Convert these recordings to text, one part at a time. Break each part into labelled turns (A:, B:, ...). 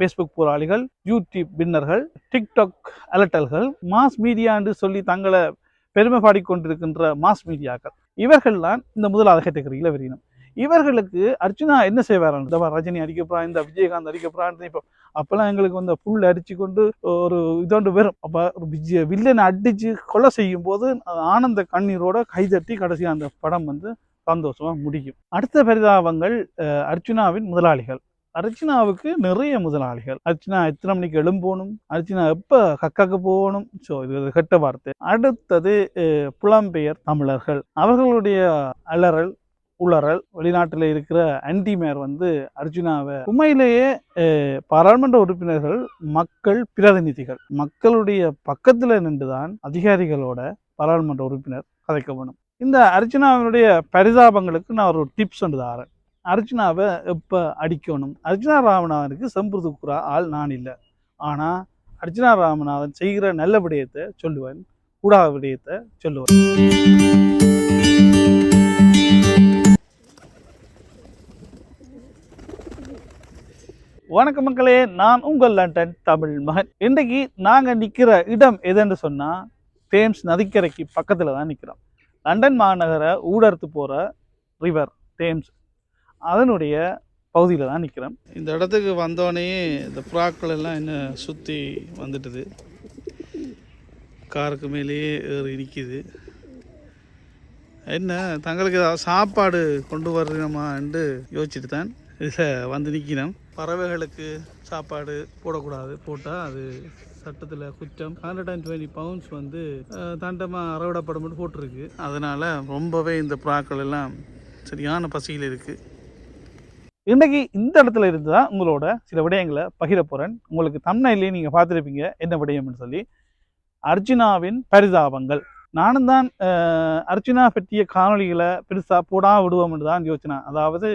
A: Facebook போராளிகள் YouTube பின்னர்கள் TikTok அலட்டல்கள் மாஸ் மீடியா என்று சொல்லி தங்களை பெருமை பாடிக்கொண்டிருக்கின்ற மாஸ் மீடியாக்கள் இவர்கள்லாம் இந்த முதலாவது கேட்டகரியில் விரியணும் இவர்களுக்கு அர்ஜுனா என்ன செய்வாரான்னு இந்த ரஜினி அடிக்கப்படுறா இந்த விஜயகாந்த் அடிக்கப்படுறான்னு இப்போ அப்போல்லாம் எங்களுக்கு வந்து புல் அடிச்சு கொண்டு ஒரு இதோண்டு வெறும். அப்போ விஜய வில்லனை அடித்து கொலை செய்யும் போது ஆனந்த கண்ணீரோட கைதட்டி கடைசி அந்த படம் வந்து சந்தோஷமாக முடியும். அடுத்த பரிதாபங்கள் அர்ச்சுனாவின் முதலாளிகள். அர்ச்சனாவுக்கு நிறைய முதலாளிகள். அர்ச்சனா எத்தனை மணிக்கு எழும்போணும்? அர்ச்சனா எப்போ கக்காக்கு போகணும்? ஸோ இது கெட்ட வார்த்தை. அடுத்தது புலம்பெயர் தமிழர்கள். அவர்களுடைய அலறல் உளறல் வெளிநாட்டில் இருக்கிற ஆன்டிமேர் வந்து அர்ஜுனாவை உண்மையிலேயே பாராளுமன்ற உறுப்பினர்கள் மக்கள் பிரதிநிதிகள் மக்களுடைய பக்கத்தில் நின்றுதான் அதிகாரிகளோட பாராளுமன்ற உறுப்பினர் கதைக்க வேணும். இந்த அர்ஜுனாவினுடைய பரிதாபங்களுக்கு நான் ஒரு டிப்ஸ் ஒன்று தாரேன். அர்ஜுனாவை எப்போ அடிக்கணும்? அர்ஜுனா ராமநாதனுக்கு செம்பு ஆள் நான் இல்லை. ஆனால் அர்ஜுனா ராமநாதன் செய்கிற நல்ல விடயத்தை சொல்லுவேன். கூடாத விடயத்தை சொல்லுவேன். வணக்கம் மக்களே நான் உங்கள் லண்டன் தமிழ் மகன். இன்றைக்கு நாங்கள் நிற்கிற இடம் எதுன்னு சொன்னால் தேம்ஸ் நதிக்கரைக்கு பக்கத்தில் தான் நிற்கிறோம் லண்டன் மாநகர ஊடறுத்து போகிற ரிவர் தேம்ஸ். அதனுடைய பகுதியில் தான் நிற்கிறேன் இந்த இடத்துக்கு வந்தோடனே இந்த புறாக்கள் எல்லாம் என்ன சுற்றி வந்துட்டுது. காருக்கு மேலேயே ஏறி நிற்கிது என்ன தங்களுக்கு ஏதாவது சாப்பாடு கொண்டு வரணுமான்னு யோசிச்சுட்டு தான் இதில் வந்து நிற்கிறோம் பறவைகளுக்கு சாப்பாடு போடக்கூடாது போட்டால் அது சட்டத்தில் குற்றம். ஹண்ட்ரட் அண்ட் டுவெண்ட்டி பவுண்ட்ஸ் வந்து தண்டமாக அறவிடப்படும் போட்டிருக்கு. அதனால் ரொம்பவே இந்த புறாக்கள் எல்லாம் சரியான பசியில் இருக்குது இன்றைக்கி இந்த இடத்துல இருந்து தான் உங்களோட சில விடயங்களை பகிர போகிறேன் உங்களுக்கு தம்னையிலேயே நீங்கள் பார்த்துருப்பீங்க என்ன விடயம்னு சொல்லி. அர்ஜுனாவின் பரிதாபங்கள். நானும் தான் அர்ஜுனா பற்றிய காணொளிகளை பெருசாக போடா விடுவோம்னு தான் யோசனை அதாவது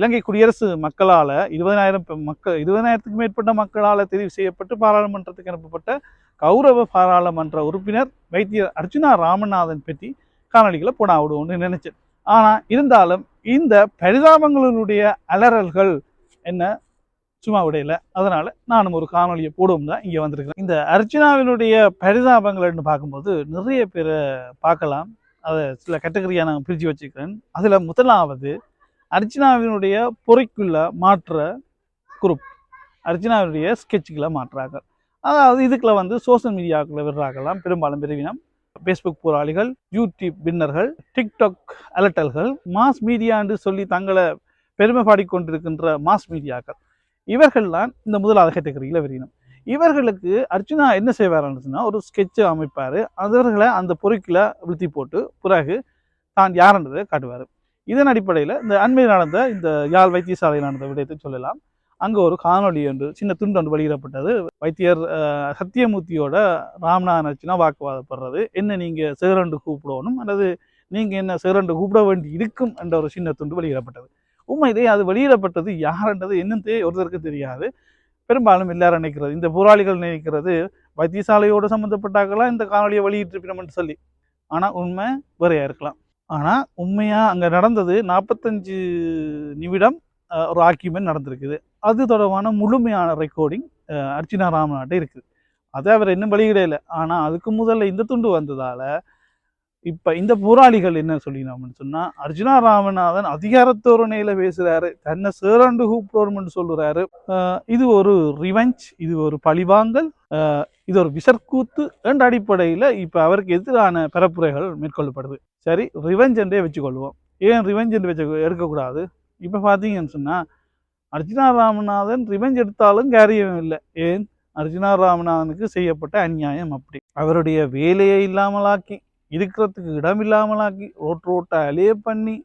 A: இலங்கை குடியரசு மக்களால் இருபதனாயிரம் மக்கள் இருபதனாயிரத்துக்கு மேற்பட்ட மக்களால் தெரிவு செய்யப்பட்டு பாராளுமன்றத்துக்கு அனுப்பப்பட்ட கௌரவ பாராளுமன்ற உறுப்பினர் வைத்தியர் அர்ஜுனா ராமநாதன் பற்றி காணொலிகளை போடா விடுவோம்னு நினைச்சேன். ஆனால் இருந்தாலும் இந்த பரிதாபங்களினுடைய அலறல்கள் என்ன? சும்மா விடையில. அதனால நானும் ஒரு காணொளியை போடுவோம் தான் இங்கே வந்திருக்கிறேன். இந்த அர்ச்சனாவினுடைய பரிதாபங்கள்னு பார்க்கும்போது நிறைய பேரை பார்க்கலாம். அதை சில கேட்டகரியாக நான் பிரித்து வச்சுக்கிறேன். அதில் முதலாவது அர்ச்சனாவினுடைய பொறைக்குள்ள மாற்ற குரூப் அர்ச்சனாவினுடைய ஸ்கெட்சுக்களை மாற்றுறாங்க அதாவது இதுக்குள்ள வந்து சோஷியல் மீடியாக்குள்ள விடுறாங்கலாம் பெரும்பாலும் பிரிவினம் ஃபேஸ்புக் போராளிகள் யூடியூப் பின்னர்கள் டிக்டாக் அலட்டல்கள் மாஸ் மீடியா என்று சொல்லி தங்களை பெருமை பாடிக்கொண்டிருக்கின்ற மாஸ் மீடியாக்கள் இவர்கள்லாம் இந்த முதலாவது கேட்டகரியில் வரையணும் இவர்களுக்கு அர்ஜுனா என்ன செய்வாருன்னு ஒரு ஸ்கெட்சு அமைப்பார். அவர்களை அந்த பொறுக்கில் விழுத்தி போட்டு பிறகு தான் யாருன்றதை காட்டுவார். இதன் அடிப்படையில் இந்த அண்மையில் நடந்த இந்த யாழ் வைத்தியசாலையில் நடந்த விடயத்தை சொல்லலாம். அங்கே ஒரு காணொளி ஒன்று சின்ன துண்டு ஒன்று வெளியிடப்பட்டது. வைத்தியர் சத்தியமூர்த்தியோட ராமநாதன் வாக்குவாதப்படுறது. என்ன நீங்கள் சேரண்டு கூப்பிடணும் அல்லது நீங்கள் என்ன சேரண்டு கூப்பிட வேண்டி இருக்கும் என்ற ஒரு சின்ன துண்டு வெளியிடப்பட்டது. உண்மையிலே அது வெளியிடப்பட்டது யாருன்றது என்னந்தே ஒருத்தருக்கு தெரியாது. பெரும்பாலும் எல்லாரும் நினைக்கிறது இந்த போராளிகள் நினைக்கிறது வைத்தியசாலையோடு சம்மந்தப்பட்டாக்கெல்லாம் இந்த காணொலியை வெளியிட்டிருப்பினோம்னு சொல்லி. ஆனால் உண்மை வேறையாக இருக்கலாம். ஆனால் உண்மையாக அங்கே நடந்தது நாற்பத்தஞ்சு நிமிடம் ஒரு ஆக்கியமெண்ட் நடந்திருக்குது. அது தொடர்பான முழுமையான ரெக்கார்டிங் அர்ச்சனா ராமநாட்டை இருக்குது. அதை அவர் இன்னும் வெளியிடல ஆனால் அதுக்கு முதல்ல இந்த துண்டு வந்ததால் இப்போ இந்த போராளிகள் என்ன சொல்லினோம்னு சொன்னால் அர்ஜுனா ராமநாதன் அதிகாரத்தோரணையில் பேசுகிறாரு தன்னை சேரண்டு கூப்பிடுவோம்னு சொல்கிறாரு இது ஒரு ரிவெஞ்ச் இது ஒரு பழிவாங்கல் இது ஒரு விசற்கூத்து என்ற அடிப்படையில் இப்போ அவருக்கு எதிரான பரப்புரைகள் மேற்கொள்ளப்படுது. சரி ரிவெஞ்ச் என்றே வச்சுக்கொள்வோம். ஏன் ரிவெஞ்ச் என்று வச்சு எடுக்கக்கூடாது? இப்போ பார்த்தீங்கன்னு சொன்னால் அர்ஜுனா ராமநாதன் ரிவெஞ்ச் எடுத்தாலும் காரியம் இல்லை. ஏன்? அர்ஜுனா ராமநாதனுக்கு செய்யப்பட்ட அநியாயம் அப்படி. அவருடைய வேலையை இல்லாமலாக்கி இருக்கிறதுக்கு இடம் இல்லாமலாக்கி ரோட் ரோட்டை அலைய பண்ணி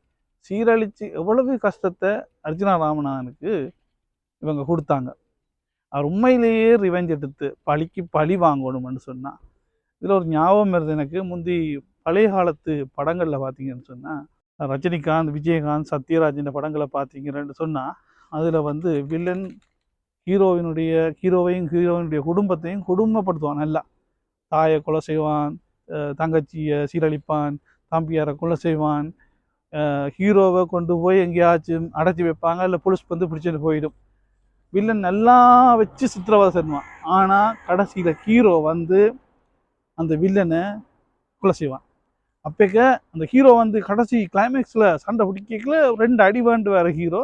A: சீரழித்து எவ்வளவு கஷ்டத்தை அர்ஜுனா ராமநாதனுக்கு இவங்க கொடுத்தாங்க. அவர் உண்மையிலேயே ரிவெஞ்ச் எடுத்து பழிக்கு பழி வாங்கணும்னு சொன்னால் இதில் ஒரு ஞாபகம் வருது எனக்கு. முந்தி பழைய காலத்து படங்களில் பார்த்தீங்கன்னு சொன்னால் ரஜினிகாந்த் விஜயகாந்த் சத்யராஜ் படங்களை பார்த்தீங்கன்னு சொன்னால் அதில் வந்து வில்லன் ஹீரோவினுடைய ஹீரோவையும் ஹீரோவினுடைய குடும்பத்தையும் குடும்பப்படுத்துவான் நல்லா. தாயை கொலை செய்வான் தங்கச்சியை சீரழிப்பான் தம்பியாரை கொலை செய்வான் ஹீரோவை கொண்டு போய் எங்கேயாச்சும் அடைச்சி வைப்பாங்க இல்லை போலீஸ் வந்து பிடிச்சிட்டு போயிடும். வில்லன் நல்லா வச்சு சித்திரவதை செய்வான். ஆனால் கடைசியில் ஹீரோ வந்து அந்த வில்லனை கொலை செய்வான். அப்போக்க அந்த ஹீரோ வந்து கடைசி கிளைமேக்ஸில் சண்டை பிடிக்கல ரெண்டு அடி வேண்டு வேறு ஹீரோ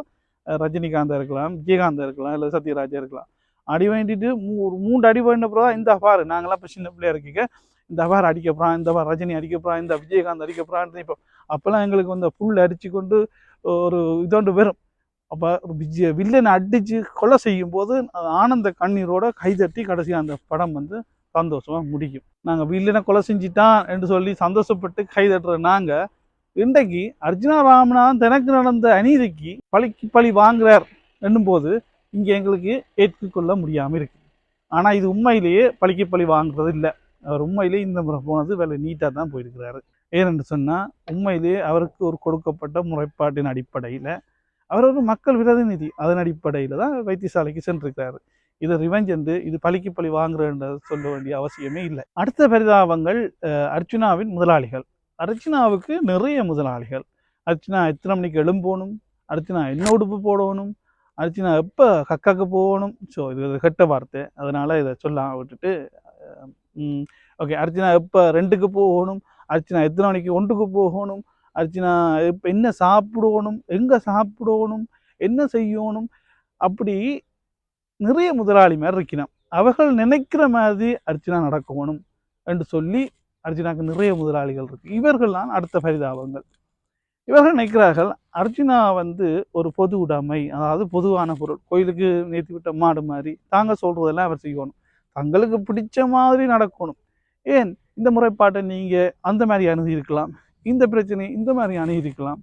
A: ரஜினிகாந்த் இருக்கலாம் விஜயகாந்த் இருக்கலாம் இல்லை சத்யராஜா இருக்கலாம். அடி வாங்கிட்டு மூ ஒரு மூன்று அடி வாங்கினப்புறம் பிறகு இந்த பாரு நாங்களாம் இப்போ சின்ன பிள்ளையா இருக்க இந்த பார் அடிக்கப்புறான் இந்த பார் ரஜினி அடிக்கப்புறான் இந்த விஜயகாந்த் அடிக்கப்புறான் இப்போ அப்போல்லாம் எங்களுக்கு வந்து புல் அடித்து கொண்டு ஒரு இதோண்டு வரும் அப்போ விஜய வில்லனை அடித்து கொலை செய்யும் போது ஆனந்த கண்ணீரோட கைதட்டி கடைசி அந்த படம் வந்து சந்தோஷமாக முடியும். நாங்கள் வில்லனை கொலை செஞ்சிட்டான் என்று சொல்லி சந்தோஷப்பட்டு கைதட்டுற நாங்கள் இன்றைக்கு அர்ஜுனா ராமநாதன் தனக்கு நடந்த அநீதிக்கு பழிக்கு பழி வாங்குறார் என்னும்போது இங்கே எங்களுக்கு ஏற்றுக்கொள்ள முடியாமல் இருக்கு. ஆனால் இது உண்மையிலேயே பழிக்கு பழி வாங்குறது இல்லை. அவர் உண்மையிலேயே இந்த முறை போனது வேலை நீட்டாக தான் போயிருக்கிறாரு. ஏனென்று சொன்னால் உண்மையிலேயே அவருக்கு ஒரு கொடுக்கப்பட்ட முறைப்பாட்டின் அடிப்படையில் அவர் ஒரு மக்கள் பிரதிநிதி. அதன் அடிப்படையில் தான் வைத்தியசாலைக்கு சென்றிருக்கிறாரு. இது ரிவெஞ்ச் என்று இது பழிக்கு பழி வாங்குறன்றது சொல்ல வேண்டிய அவசியமே இல்லை. அடுத்த பரிதாபங்கள் அர்ஜுனாவின் அர்ச்சுனாவின் முதலாளிகள். அர்ச்சனாவுக்கு நிறைய முதலாளிகள். அர்ச்சனா எத்தனை மணிக்கு எழும்போணும்? அர்ச்சனா என்ன உடுப்பு போடணும்? அர்ச்சனா எப்போ கக்காக்கு போகணும்? ஸோ இது ஒரு கெட்ட வார்த்தை. அதனால் இதை சொல்ல விட்டுட்டு ஓகே அர்ச்சனா எப்போ ரெண்டுக்கு போகணும்? அர்ச்சனா எத்தனை மணிக்கு ஒன்றுக்கு போகணும்? அர்ச்சனா இப்போ என்ன சாப்பிடணும்? எங்கே சாப்பிடணும்? என்ன செய்யணும்? அப்படி நிறைய முதலாளி மாதிரி இருக்கணும். அவர்கள் நினைக்கிற மாதிரி அர்ச்சனா நடக்கணும் என்று சொல்லி அர்ஜுனாவுக்கு நிறைய முதலாளிகள் இருக்கு. இவர்கள்லாம் அடுத்த பரிதாபங்கள். இவர்கள் நினைக்கிறார்கள் அர்ஜுனா வந்து ஒரு பொது உடைமை அதாவது பொதுவான பொருள். கோயிலுக்கு நேர்த்தி விட்ட மாடு மாதிரி தாங்க சொல்றதெல்லாம் அவர் செய்யணும். தங்களுக்கு பிடிச்ச மாதிரி நடக்கணும். ஏன்? இந்த முறைப்பாட்டை நீங்க அந்த மாதிரி அணுகியிருக்கலாம். இந்த பிரச்சனை இந்த மாதிரி அணுகியிருக்கலாம்.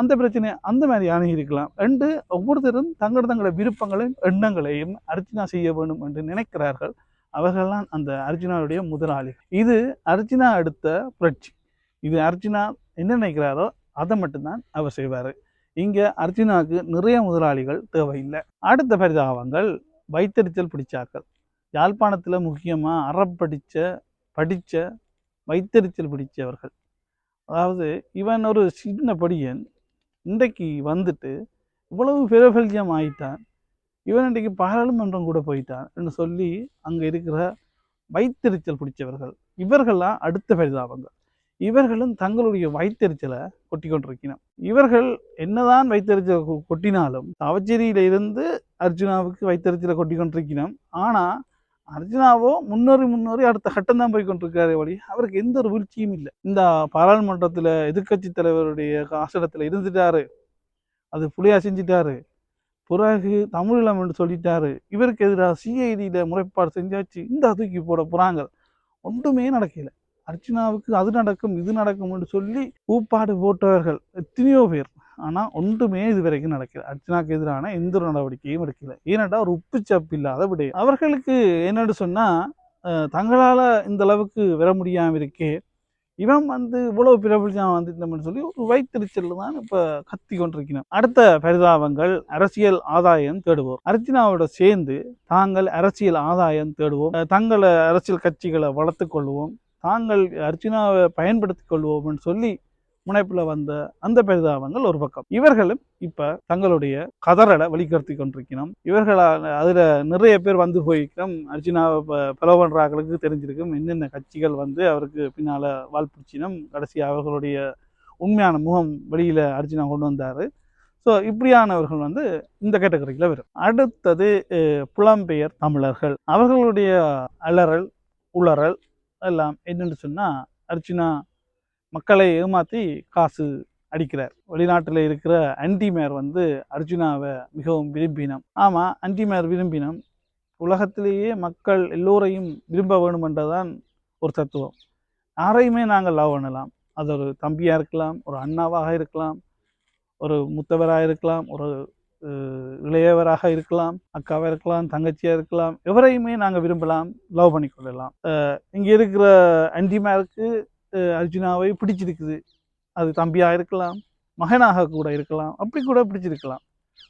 A: அந்த பிரச்சனை அந்த மாதிரி அணுகியிருக்கலாம். ரெண்டு ஒவ்வொருத்தரும் தங்களோட தங்களோட விருப்பங்களையும் எண்ணங்களையும் அர்ச்சனா செய்ய வேண்டும் என்று நினைக்கிறார்கள். அவர்கள்லாம் அந்த அர்ஜுனாவுடைய முதலாளிகள். இது அர்ஜுனா அடுத்த புரட்சி. இது அர்ஜுனா என்ன நினைக்கிறாரோ அதை மட்டும்தான் அவர் செய்வார். இங்கே அர்ஜுனாவுக்கு நிறைய முதலாளிகள் தேவையில்லை. அடுத்த பரிதாபங்கள் வைத்தறிச்சல் பிடிச்சாக்கள் யாழ்ப்பாணத்தில் முக்கியமாக அறப்படித்த படித்த வைத்தறிச்சல் பிடிச்சவர்கள். அதாவது இவன் ஒரு சின்ன படியன். இன்றைக்கு வந்துட்டு இவ்வளவு பிரபல்யம் ஆயிட்டான். இவன் இன்றைக்கு பாராளுமன்றம் கூட போயிட்டான் என்று சொல்லி அங்கே இருக்கிற வைத்தெரிச்சல் பிடிச்சவர்கள் இவர்கள்லாம் அடுத்த பரிதாபங்கள். இவர்களும் தங்களுடைய வைத்தெரிச்சலை கொட்டி கொண்டிருக்கணும் இவர்கள் என்னதான் வைத்தறிச்சலை கொட்டினாலும் அவச்சேரியில இருந்து அர்ஜுனாவுக்கு வைத்தறிச்சலை கொட்டி கொண்டிருக்கணும் ஆனால் அர்ஜுனாவோ முன்னேறி முன்னேறி அடுத்த கட்டம் தான் போய் கொண்டிருக்காரு வழி அவருக்கு எந்த ஒரு வீழ்ச்சியும் இல்லை. இந்த பாராளுமன்றத்தில் எதிர்க்கட்சி தலைவருடைய ஆசனத்தில் இருந்துட்டாரு. அது புலியா செஞ்சிட்டாரு. பிறகு தமிழீழம் என்று சொல்லிட்டாரு. இவருக்கு எதிராக சிஐடியில் முறைப்பாடு செஞ்சாச்சு. இந்த தூக்கி போட போகிறாங்க ஒன்றுமே நடக்கல. அர்ச்சனாவுக்கு அது நடக்கும் இது நடக்கும் என்று சொல்லி ஊப்பாடு போட்டவர்கள் எத்தனையோ பேர். ஆனால் ஒன்றுமே இது வரைக்கும் நடக்கல. அர்ச்சனாக்கு எதிரான எந்த ஒரு நடவடிக்கையும் எடுக்கல. ஏனென்றால் ஒரு உப்புச்சப்பு இல்லாத விடயம். அவர்களுக்கு என்னென்னு சொன்னால் தங்களால் இந்த அளவுக்கு வர முடியாமல் இருக்கே இவன் வந்து இவ்வளவு பிரபலம் வந்திருந்தோம்னு சொல்லி ஒரு வைத்திருச்சல் தான் இப்போ கத்தி கொண்டிருக்கணும் அடுத்த பரிதாபங்கள் அரசியல் ஆதாயம் தேடுவோம் அர்ச்சனாவோட சேர்ந்து தாங்கள் அரசியல் ஆதாயம் தேடுவோம். தங்களை அரசியல் கட்சிகளை வளர்த்துக் கொள்வோம். தாங்கள் அர்ச்சனாவை பயன்படுத்திக் கொள்வோம்னு சொல்லி முனைப்பில் வந்த அந்த பரிதாபங்கள் ஒரு பக்கம். இவர்களும் இப்போ தங்களுடைய கதறலை வெளிக்கடத்தி கொண்டிருக்கணும் இவர்களால் அதில் நிறைய பேர் வந்து போயிருக்கணும் அர்ஜுனாவை ப- பிளவு தெரிஞ்சிருக்கும். என்னென்ன கட்சிகள் வந்து அவருக்கு பின்னால் வாழ்ப்பிச்சினம் கடைசி அவர்களுடைய உண்மையான முகம் வெளியில் அர்ஜுனா கொண்டு வந்தார். ஸோ இப்படியானவர்கள் வந்து இந்த கேட்டகரியில் வரும். அடுத்தது புலம்பெயர் தமிழர்கள். அவர்களுடைய அலறல் உளறல் எல்லாம் என்னென்னு சொன்னால் அர்ஜுனா மக்களை ஏமாற்றி காசு அடிக்கிறார். வெளிநாட்டில் இருக்கிற அன்டிமேர் வந்து அர்ஜுனாவை மிகவும் விரும்பினம் ஆமாம் அன்டிமேர் விரும்பினம் உலகத்திலேயே மக்கள் எல்லோரையும் விரும்ப வேணுமென்றதான் ஒரு தத்துவம். யாரையுமே நாங்கள் லவ் பண்ணலாம். அது ஒரு தம்பியாக இருக்கலாம் ஒரு அண்ணாவாக இருக்கலாம் ஒரு முத்தவராக இருக்கலாம் ஒரு இளையவராக இருக்கலாம் அக்காவாக இருக்கலாம் தங்கச்சியாக இருக்கலாம் எவரையுமே நாங்கள் விரும்பலாம் லவ் பண்ணி கொள்ளலாம். இங்கே இருக்கிற அண்டிமேருக்கு அர்ஜுனாவை பிடிச்சிருக்குது. அது தம்பியாக இருக்கலாம் மகனாக கூட இருக்கலாம் அப்படி கூட பிடிச்சிருக்கலாம்.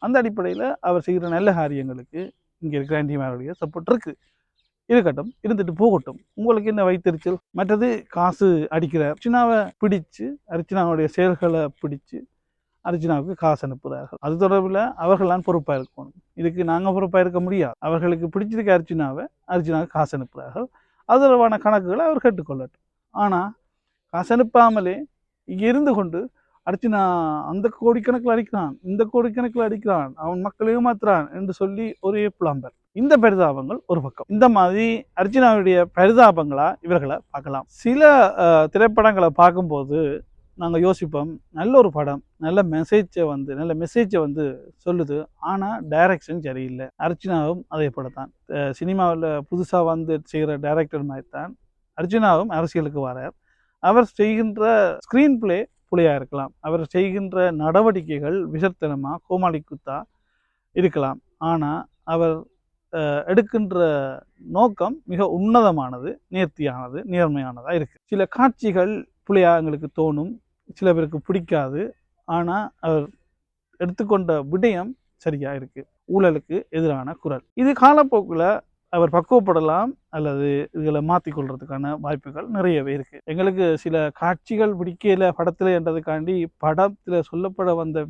A: அந்த அடிப்படையில் அவர் செய்கிற நல்ல காரியங்களுக்கு இங்கே இருக்கிற ஆண்டிமாருடைய சப்போர்ட் இருக்குது இருக்கட்டும் இருந்துட்டு போகட்டும். உங்களுக்கு என்ன வைத்தறிச்சல்? மற்றது காசு அடிக்கிற அர்ச்சனாவை பிடிச்சு அர்ச்சனாவுடைய செயல்களை பிடிச்சு அர்ச்சனாவுக்கு காசு அனுப்புகிறார்கள். அது தொடர்பில் அவர்களான் பொறுப்பாக இருக்கணும். இதுக்கு நாங்கள் பொறுப்பாக இருக்க முடியாது. அவர்களுக்கு பிடிச்சிருக்க அர்ச்சனாவை அர்ச்சனாவுக்கு காசு அனுப்புகிறார்கள். அது தொடர்பான கணக்குகளை அவர் கேட்டுக்கொள்ளட்டும். ஆனால் காசு அனுப்பாமலே இங்கே இருந்து கொண்டு அர்ச்சனா அந்த கோடிக்கணக்கில் அடிக்கிறான் இந்த கோடிக்கணக்கில் அடிக்கிறான் அவன் மக்களை ஏமாத்துறான் என்று சொல்லி ஒரே புலம்பர் இந்த பரிதாபங்கள் ஒரு பக்கம். இந்த மாதிரி அர்ச்சனாவுடைய பரிதாபங்களா இவர்களை பார்க்கலாம். சில திரைப்படங்களை பார்க்கும்போது நாங்கள் யோசிப்போம் நல்ல ஒரு படம் நல்ல மெசேஜை வந்து நல்ல மெசேஜை வந்து சொல்லுது. ஆனால் டைரக்ஷன் சரியில்லை. அர்ச்சனாவும் அதே போல தான். சினிமாவில் புதுசாக வந்து செய்கிற டைரக்டர் மாதிரி தான். அர்ஜுனாவும் அரசியலுக்கு வரார். அவர் செய்கின்ற ஸ்க்ரீன் பிளே புலியாக இருக்கலாம். அவர் செய்கின்ற நடவடிக்கைகள் விசர்த்தனமாக கோமாளி குத்தா இருக்கலாம். ஆனால் அவர் எடுக்கின்ற நோக்கம் மிக உன்னதமானது நேர்த்தியானது நேர்மையானதாக இருக்குது சில காட்சிகள் புலியாக எங்களுக்கு தோணும் சில பேருக்கு பிடிக்காது. ஆனால் அவர் எடுத்துக்கொண்ட விடயம் சரியாக இருக்குது ஊழலுக்கு எதிரான குரல். இது காலப்போக்கில் அவர் பக்குவப்படலாம் அல்லது இதுகளை மாற்றிக்கொள்றதுக்கான வாய்ப்புகள் நிறையவே இருக்குது எங்களுக்கு சில காட்சிகள் பிடிக்கல படத்தில் என்றதுக்காண்டி படத்தில் சொல்லப்பட வந்த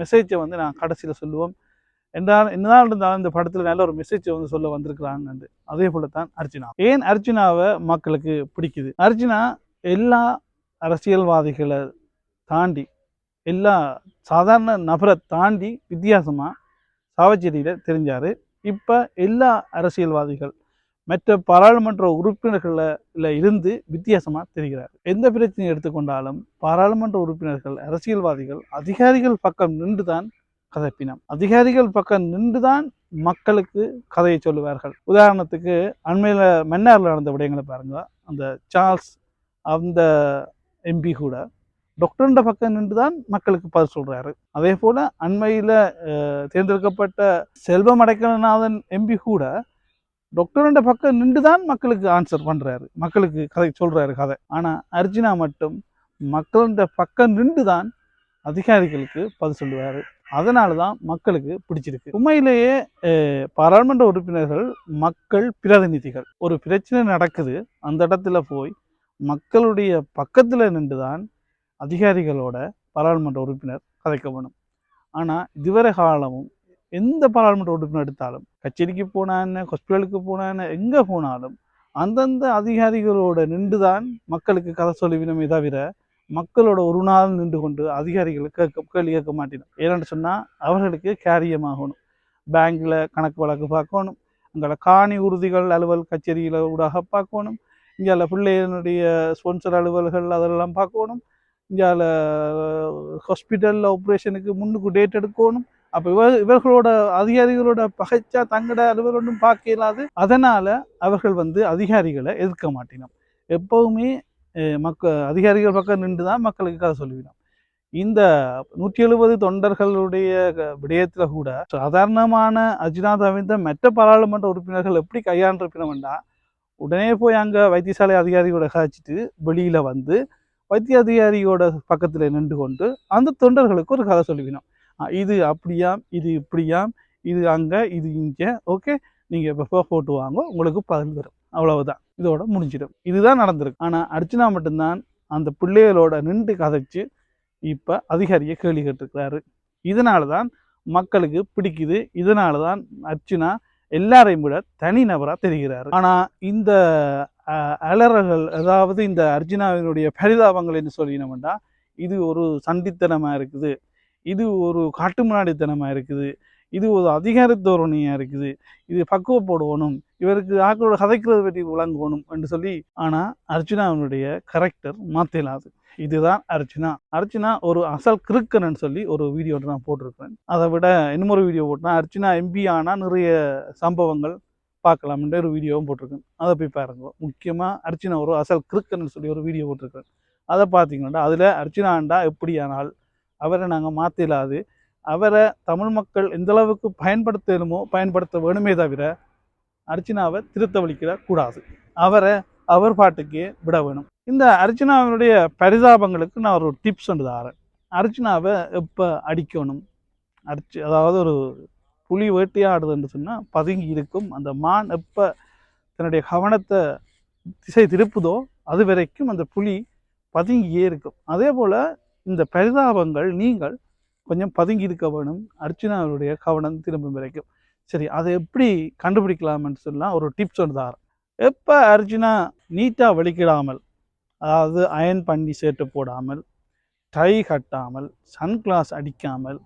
A: மெசேஜை வந்து நான் கடைசியில் சொல்லுவோம். என்றால் என்னதான் இருந்தாலும் இந்த படத்தில் நல்ல ஒரு மெசேஜை வந்து சொல்ல வந்திருக்கிறாங்க அதே போல தான் அர்ஜுனா. ஏன் அர்ஜுனாவை மக்களுக்கு பிடிக்குது? அர்ஜுனா எல்லா அரசியல்வாதிகளை தாண்டி எல்லா சாதாரண நபரை தாண்டி வித்தியாசமாக சாவச்சேரியில் தெரிஞ்சார். இப்போ எல்லா அரசியல்வாதிகள் மற்ற பாராளுமன்ற உறுப்பினர்களில் இருந்து வித்தியாசமாக தெரிகிறார். எந்த பிரச்சனையை எடுத்துக்கொண்டாலும் பாராளுமன்ற உறுப்பினர்கள் அரசியல்வாதிகள் அதிகாரிகள் பக்கம் நின்று தான் கதைப்பினம். அதிகாரிகள் பக்கம் நின்று தான் மக்களுக்கு கதையை சொல்லுவார்கள். உதாரணத்துக்கு அண்மையில் மன்னாரில் நடந்த விடயங்களை பாருங்க. அந்த சார்ல்ஸ் அந்த எம்பி கூட டாக்டர்ன்ற பக்கம் நின்று தான் மக்களுக்கு பதில் சொல்கிறாரு அதே போல் அண்மையில் தேர்ந்தெடுக்கப்பட்ட செல்வம் அடைக்கலநாதன் எம்பி கூட டாக்டர்ன்ற பக்கம் நின்று தான் மக்களுக்கு ஆன்சர் பண்ணுறாரு மக்களுக்கு கதை சொல்கிறாரு கதை. ஆனால் அர்ஜுனா மட்டும் மக்களுடைய பக்கம் நின்று தான் அதிகாரிகளுக்கு பதில் சொல்லுவார். அதனால தான் மக்களுக்கு பிடிச்சிருக்கு. உண்மையிலேயே பாராளுமன்ற உறுப்பினர்கள் மக்கள் பிரதிநிதிகள். ஒரு பிரச்சனை நடக்குது. அந்த இடத்துல போய் மக்களுடைய பக்கத்தில் நின்று தான் அதிகாரிகளோட பாராளுமன்ற உறுப்பினர் கதைக்க வேணும். ஆனால் இதுவரை காலமும் எந்த பாராளுமன்ற உறுப்பினர் எடுத்தாலும் கச்சேரிக்கு போனான்னு ஹாஸ்பிட்டலுக்கு போனான்னு எங்கே போனாலும் அந்தந்த அதிகாரிகளோட நின்று தான் மக்களுக்கு கதை சொல்லுவினமே தவிர மக்களோட ஒரு நாள் நின்று கொண்டு அதிகாரிகள் கேட்க கேள்வி கேட்க மாட்டேனும் ஏன்னு சொன்னால் அவர்களுக்கு கேரியமாகணும். பேங்க்கில் கணக்கு வழக்கு பார்க்கணும். அங்கே காணி உறுதிகள் அலுவல் கச்சேரியில் ஊடாக பார்க்கணும். இங்கே பிள்ளையினுடைய ஸ்பான்சர் அலுவல்கள் அதெல்லாம் பார்க்கணும். இந்தியாவில் ஹாஸ்பிட்டலில் ஆப்ரேஷனுக்கு முன்னுக்கு டேட் எடுக்கணும். அப்போ இவர் இவர்களோட அதிகாரிகளோட பகைச்சா தங்கட அலுவல் ஒன்றும் பார்க்க இயலாது. அதனால் அவர்கள் வந்து அதிகாரிகளை எதிர்க்க மாட்டினோம். எப்போவுமே மக்க அதிகாரிகள் பக்கம் நின்று தான் மக்களுக்கு கதை சொல்லிவிடும். இந்த நூற்றி எழுபது தொண்டர்களுடைய க- கூட சாதாரணமான அஜினாத் தவிர்த்த மற்ற பாராளுமன்ற உறுப்பினர்கள் எப்படி கையாண்டிருப்பினோம்னா உடனே போய் அங்கே வைத்தியசாலை அதிகாரியோட காய்ச்சிட்டு வெளியில் வந்து வைத்திய அதிகாரியோட பக்கத்தில் நின்று கொண்டு அந்த தொண்டர்களுக்கு ஒரு கதை சொல்லுவினோம் இது அப்படியாம் இது இப்படியாம் இது அங்கே இது இங்கே ஓகே? நீங்கள் இப்போ போட்டு வாங்க உங்களுக்கு பதில் வரும். அவ்வளவுதான். இதோட முடிஞ்சிடும். இதுதான் நடந்திருக்கு. ஆனால் அர்ச்சனா மட்டும்தான் அந்த பிள்ளைகளோட நின்று கதைச்சு இப்போ அதிகாரியை கேள்வி கேட்டிருக்கிறாரு. இதனால தான் மக்களுக்கு பிடிக்குது. இதனால தான் அர்ச்சனா எல்லாரையும் விட தனிநபராக தெரிகிறார். ஆனால் இந்த அலறல்கள் அதாவது இந்த அர்ஜுனாவினுடைய பரிதாபங்கள் என்று சொல்லினோம்னா இது ஒரு சண்டித்தனமாக இருக்குது. இது ஒரு காட்டு முன்னாடித்தனமாக இருக்குது. இது ஒரு அதிகார தோரணியாக இருக்குது. இது பக்குவப்படணும் இவருக்கு ஆக்களோட கதைக்கிறது பற்றி விளங்கணும் என்று சொல்லி ஆனால் அர்ஜுனாவினுடைய கரெக்டர் மாற்றலாது இதுதான் அர்ச்சனா அர்ச்சனா ஒரு அசல் கிறுக்கன்னு சொல்லி ஒரு வீடியோ நான் போட்டிருக்கேன் அதை விட இன்னொரு வீடியோ போட்டேன் அர்ச்சனா எம்பி ஆனால் நிறைய சம்பவங்கள் பார்க்கலாம்ன்ற ஒரு வீடியோவும் போட்டிருக்கேன். அதை போய் பாருங்க. முக்கியமாக அர்ச்சனா ஒரு அசல் கிருக்கன்னு சொல்லி ஒரு வீடியோ போட்டிருக்கேன் அதை பார்த்தீங்கன்னா அதில் அர்ச்சனாண்டா எப்படியானால் அவரை நாங்கள் மாற்றிடாது அவரை தமிழ் மக்கள் எந்தளவுக்கு பயன்படுத்தணுமோ பயன்படுத்த வேணுமே தவிர அர்ச்சனாவை திருத்த வலிக்கிற கூடாது. அவரை அவர் பாட்டுக்கே விட வேணும். இந்த அர்ச்சனாவினுடைய பரிதாபங்களுக்கு நான் ஒரு டிப்ஸ் ஒன்று தாரேன். அர்ச்சனாவை எப்போ அடிக்கணும்? அடிச்சு அதாவது ஒரு புலி வேட்டையாடுதுன்னு சொன்னால் பதுங்கி இருக்கும். அந்த மான் எப்போ தன்னுடைய கவனத்தை திசை திருப்புதோ அது வரைக்கும் அந்த புலி பதுங்கியே இருக்கும். அதே போல் இந்த பரிதாபங்கள் நீங்கள் கொஞ்சம் பதுங்கி இருக்க வேணும். அர்ச்சனாவுடைய கவனம் திரும்பும் வரைக்கும். சரி அதை எப்படி கண்டுபிடிக்கலாம்னு சொல்லலாம் ஒரு டிப்ஸ் ஒன்று தாரேன். எப்போ அர்ஜுனா நீட்டாக வலிக்கிடாமல் அதாவது அயன் பண்ணி சேர்த்து போடாமல் டை கட்டாமல் சன்கிளாஸ் அடிக்காமல்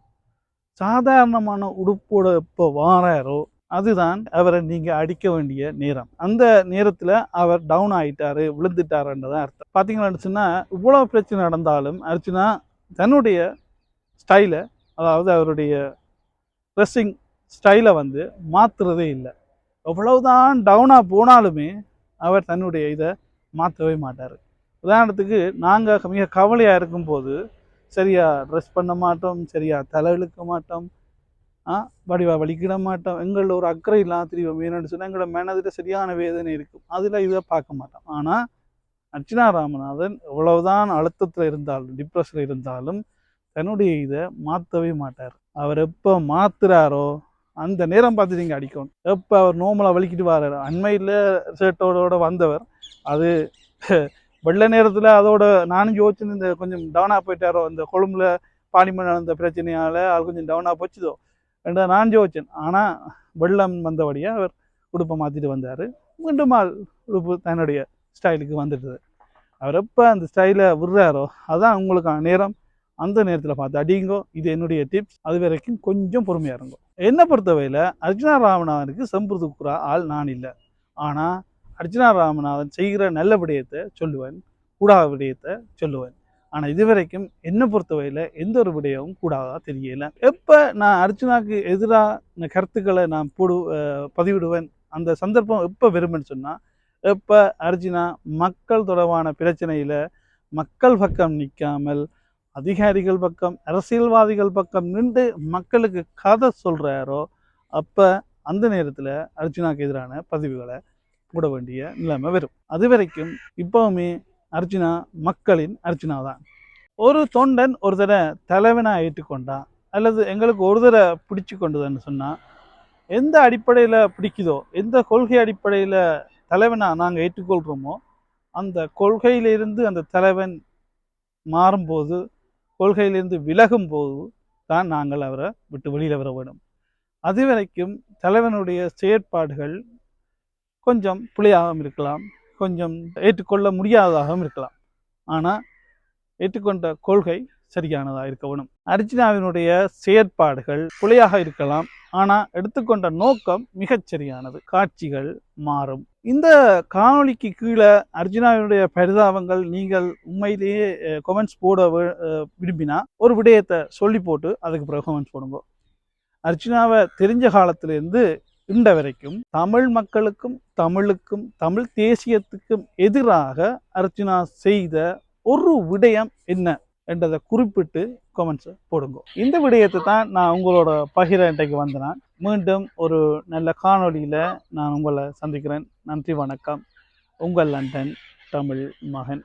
A: சாதாரணமான உடுப்போட இப்போ வாராரோ அதுதான் அவரை நீங்கள் அடிக்க வேண்டிய நேரம். அந்த நேரத்தில் அவர் டவுன் ஆகிட்டாரு விழுந்துட்டாருன்றதான் அர்த்தம். பார்த்தீங்கன்னு சொன்னால் இவ்வளோ பிரச்சனை நடந்தாலும் அர்ச்சுனா தன்னுடைய ஸ்டைலை அதாவது அவருடைய ட்ரெஸ்ஸிங் ஸ்டைலை வந்து மாற்றுறதே இல்லை. எவ்வளவுதான் டவுனாக போனாலுமே அவர் தன்னுடைய இதை மாற்றவே மாட்டார். உதாரணத்துக்கு நாங்கள் மிக கவலையாக இருக்கும்போது சரியா ட்ரெஸ் பண்ண மாட்டோம் சரியா தலை இழுக்க மாட்டோம் ஆ வடிவா வலிக்கிட மாட்டோம். எங்களில் ஒரு அக்கறை இல்லாமல் தெரியும். வேணும்னு சொன்னால் எங்களோட மனதில் சரியான வேதனை இருக்கும். அதில் இதை பார்க்க மாட்டோம். ஆனால் அர்ச்சனா ராமநாதன் எவ்வளவுதான் அழுத்தத்தில் இருந்தாலும் டிப்ரெஷனில் இருந்தாலும் தன்னுடைய இதை மாற்றவே மாட்டார். அவர் எப்போ மாத்துறாரோ அந்த நேரம் பார்த்து நீங்கள் அடிக்கணும். எப்போ அவர் நோமலாக வலிக்கிட்டு வர்றாரு அண்மையில் ஷர்ட்டோட வந்தவர் அது வெள்ளை நேரத்தில் அதோட நானும் யோசிச்சு இந்த கொஞ்சம் டவுனாக போயிட்டாரோ இந்த கொழும்புல பாலிமர் நடந்த பிரச்சனையால் அது கொஞ்சம் டவுனாக போச்சுதோ ரெண்டா நான் யோசிச்சேன். ஆனால் வெள்ளம் வந்தபடியாக அவர் உடுப்பை மாற்றிட்டு வந்தார். மீண்டும் ஆள் உடுப்பு தன்னுடைய ஸ்டைலுக்கு வந்துட்டது. அவர் எப்போ அந்த ஸ்டைலை விடுறாரோ அதான் உங்களுக்கான நேரம். அந்த நேரத்தில் பார்த்து அடிங்கோ இது என்னுடைய டிப்ஸ் அது வரைக்கும் கொஞ்சம் பொறுமையாக இருங்கோ. என்னை பொறுத்தவரையில் அர்ஜுனா ராமநாதனுக்கு செம்பு ஆள் நான் இல்லை. ஆனால் அர்ஜுனா ராமநாதன் செய்கிற நல்ல விடயத்தை சொல்லுவேன் கூடாத விடயத்தை சொல்லுவேன். ஆனால் இதுவரைக்கும் என்னை பொறுத்தவரையில் எந்த ஒரு விடயமும் கூடாதா தெரியல. எப்போ நான் அர்ஜுனாக்கு எதிரான கருத்துக்களை நான் போடு பதிவிடுவேன் அந்த சந்தர்ப்பம் எப்போ வரும்னு சொன்னால் எப்போ அர்ஜுனா மக்கள் தொடர்பான பிரச்சனையில் மக்கள் பக்கம் நிற்காமல் அதிகாரிகள் பக்கம் அரசியல்வாதிகள் பக்கம் நின்று மக்களுக்கு கதை சொல்கிறாரோ அப்போ அந்த நேரத்தில் அர்ஜுனாவுக்கு எதிரான பதிவுகளை கூட வேண்டிய நிலைமை வரும். அது வரைக்கும் இப்போவுமே அர்ஜுனா மக்களின் அர்ஜுனா தான். ஒரு தொண்டன் ஒரு தடவை தலைவனாக ஏற்றுக்கொண்டா அல்லது எங்களுக்கு ஒரு தடவை பிடிச்சு கொண்டதுன்னு சொன்னால் எந்த அடிப்படையில் பிடிக்குதோ எந்த கொள்கை அடிப்படையில் தலைவனாக நாங்கள் ஏற்றுக்கொள்கிறோமோ அந்த கொள்கையிலிருந்து அந்த தலைவன் மாறும்போது கொள்கையிலிருந்து விலகும் போது தான் நாங்கள் அவரை விட்டு வெளியில் வர வேண்டும். அது வரைக்கும் தலைவனுடைய செயற்பாடுகள் கொஞ்சம் பிழையாகவும் இருக்கலாம். கொஞ்சம் ஏற்றுக்கொள்ள முடியாததாகவும் இருக்கலாம். ஆனால் ஏற்றுக்கொண்ட கொள்கை சரியானதாக இருக்க வேணும். அர்ஜுனாவினுடைய செயற்பாடுகள் பிழையாக இருக்கலாம். ஆனால் எடுத்துக்கொண்ட நோக்கம் மிகச்சரியானது காட்சிகள் மாறும். இந்த காணொலிக்கு கீழே அர்ஜுனாவினுடைய பரிதாபங்கள் நீங்கள் உண்மையிலேயே கொமெண்ட்ஸ் போட வி- விரும்பினா ஒரு விடயத்தை சொல்லி போட்டு அதுக்கு பிறகு கொமெண்ட்ஸ் போடுங்க. அர்ஜுனாவை தெரிஞ்ச காலத்திலேருந்து இன்ற வரைக்கும் தமிழ் மக்களுக்கும் தமிழுக்கும் தமிழ் தேசியத்துக்கும் எதிராக அர்ச்சனா செய்த ஒரு விடயம் என்ன என்றதை குறிப்பிட்டு கமெண்ட்ஸ் போடுங்க. இந்த விடயத்தை தான் நான் உங்களோட பகிர இன்றைக்கு வந்தேன். மீண்டும் ஒரு நல்ல காணொளியில் நான் உங்களை சந்திக்கிறேன். நன்றி வணக்கம். உங்கள் லண்டன் தமிழ் மகன்.